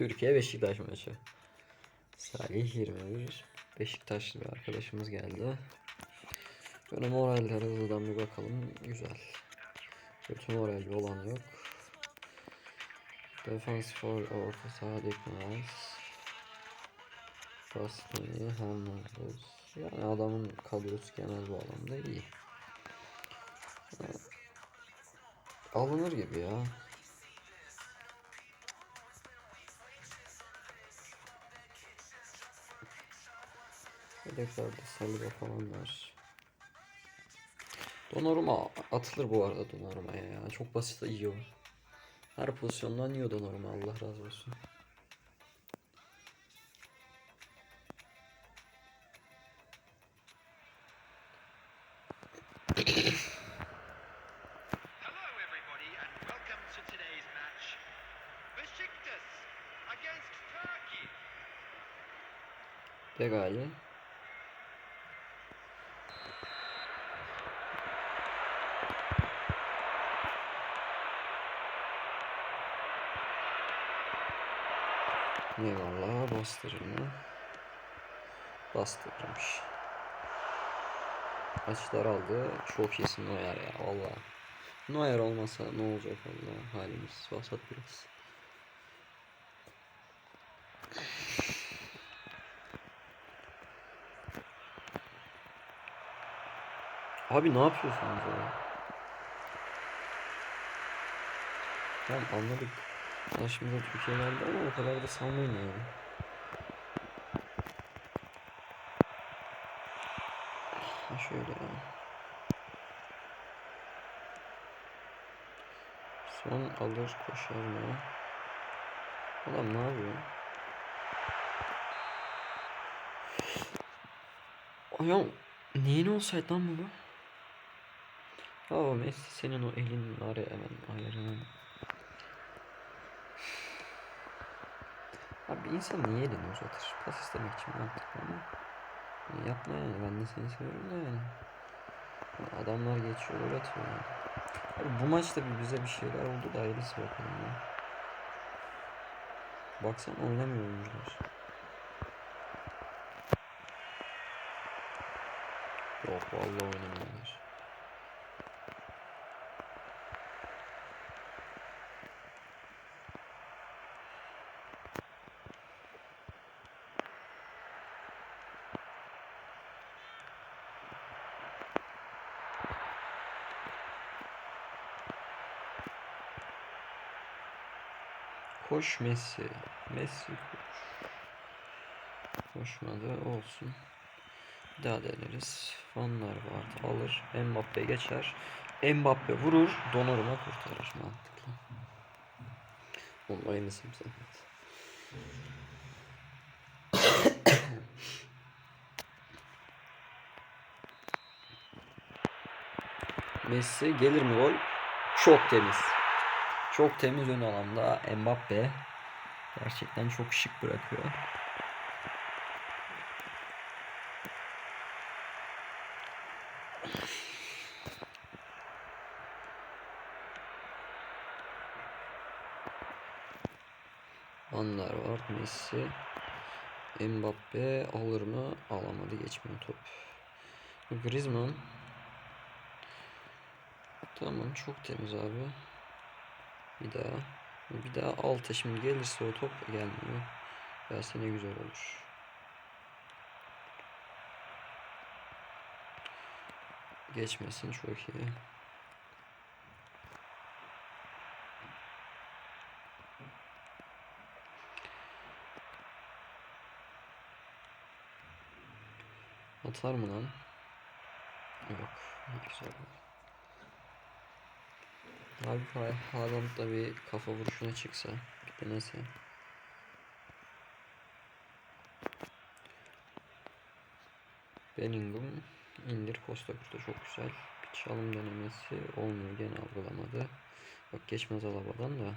Türkiye Beşiktaş maçı. Salih 21. Beşiktaşlı bir arkadaşımız geldi. Böyle morallere hızlıdan bir bakalım. Güzel. Kötü moralli olan yok. Defans for orta saha Dikmez. Bastoni, Hernandez. Yani adamın kadrosu genel bu alanda iyi. Ha, Alınır gibi ya. Yedeklerde Saliba falan var. Donnarumma atılır bu arada Donnarumma'ya ya. Çok basit yiyor. Her pozisyondan yiyor Donnarumma Allah razı olsun. Hello, Eyvallah bastırma. Bastırmış. Açılar aldı. Çok iyisin Neuer ya valla. Neuer olmasa ne olacak valla halimiz vasat biraz. Abi ne yapıyorsunuz ya? Tamam anladık. Karşımıza Türkiye geldi ama o kadar da sanmayın yani. Ha şöyle ya. Son alır koşar mı? Adam ne yapıyor? Ayağım neyin olsaydı lan bu? Aa Messi senin o elin var ya hemen ayarını. Abi insan niye elini uzatır? Pas istemek için mantıklı ama. Yapma yani ben de seni seviyorum da yani. Ya Adamlar geçiyor gol atıyor yani. Abi bu maçta bir bize bir şeyler oldu da hayırlısı bakalım ya. Baksana oynamıyor oyuncular. Yok vallahi oynamıyorlar. Koş Messi. Messi koş. Koşmadı olsun. Bir daha deneriz. Fanlar vardı alır. Mbappe geçer. Mbappe vurur. Donnarumma kurtarır mantıklı. Onun aynısı bir zahmet. Messi gelir mi gol? Çok temiz. Çok temiz ön alanda Mbappe. Gerçekten çok şık bırakıyor. Anlar var. Messi. Mbappe alır mı? Alamadı. Geçmiyor top. Griezmann. Tamam çok temiz abi. Bir daha. Bir daha alta şimdi gelirse o top gelmiyor. Gelse ne güzel olur. Geçmesin çok iyi. Atar mı lan? Yok. Güzel. Abi Ha- Haaland da bir kafa vuruşuna çıksa. Bir denese. Bellingham indir Costa burada çok güzel. Bir çalım denemesi olmuyor gene algılamadı. Bak geçmez alabadan da.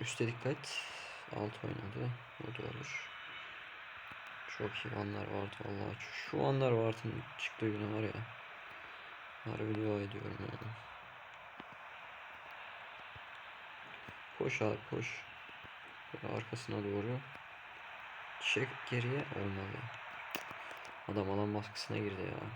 Üste dikkat. Alt oynadı. O da olur. Çok iyi anlar vardı vallahi. Şu anlar vardı çıktığı güne var ya. Harbi dua ediyorum yani. Koş abi koş. Böyle arkasına doğru. Çek geriye olmalı. Adam alan baskısına girdi ya.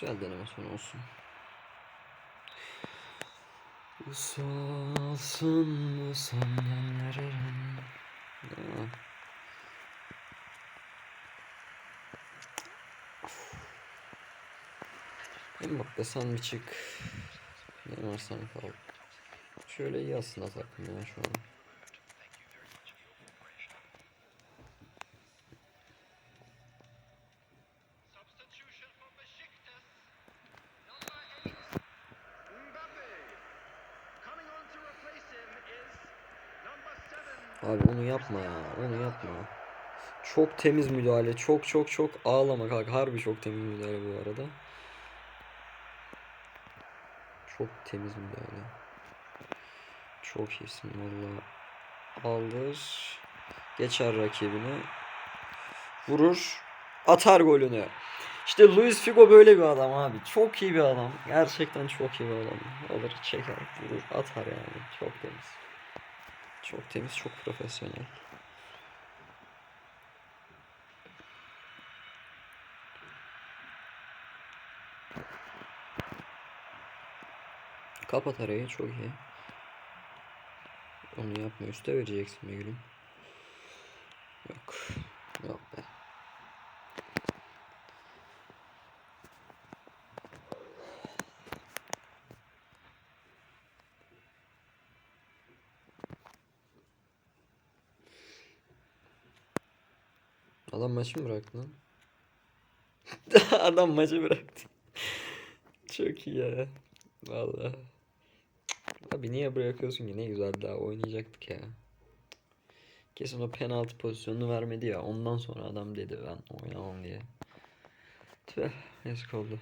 Güzel deneme sonu olsun. Usalsın senden veririm. Ya. Mbappe sen bir çık. Ne varsan kal. Şöyle iyi aslında takım ya şu an. Abi onu yapma ya. Onu yapma. Çok temiz müdahale. Çok çok çok ağlama kanka. Harbi çok temiz müdahale bu arada. Çok temiz müdahale. Çok iyisin valla. Aldır. Geçer rakibini. Vurur. Atar golünü. İşte Luis Figo böyle bir adam abi. Çok iyi bir adam. Gerçekten çok iyi bir adam. Alır, çeker, vurur, atar yani. Çok temiz. Çok temiz, çok profesyonel. Kapat arayı çok iyi. Onu yapma üste vereceksin be gülüm. Yok. Yok be. Adam maçı mı bıraktı lan? Adam maçı bıraktı. Çok iyi ya. Vallahi. Abi niye bırakıyorsun ki? Ne güzel daha oynayacaktık ya. Kesin o penaltı pozisyonunu vermedi ya. Ondan sonra adam dedi ben oynamam diye. Tüh yazık oldu.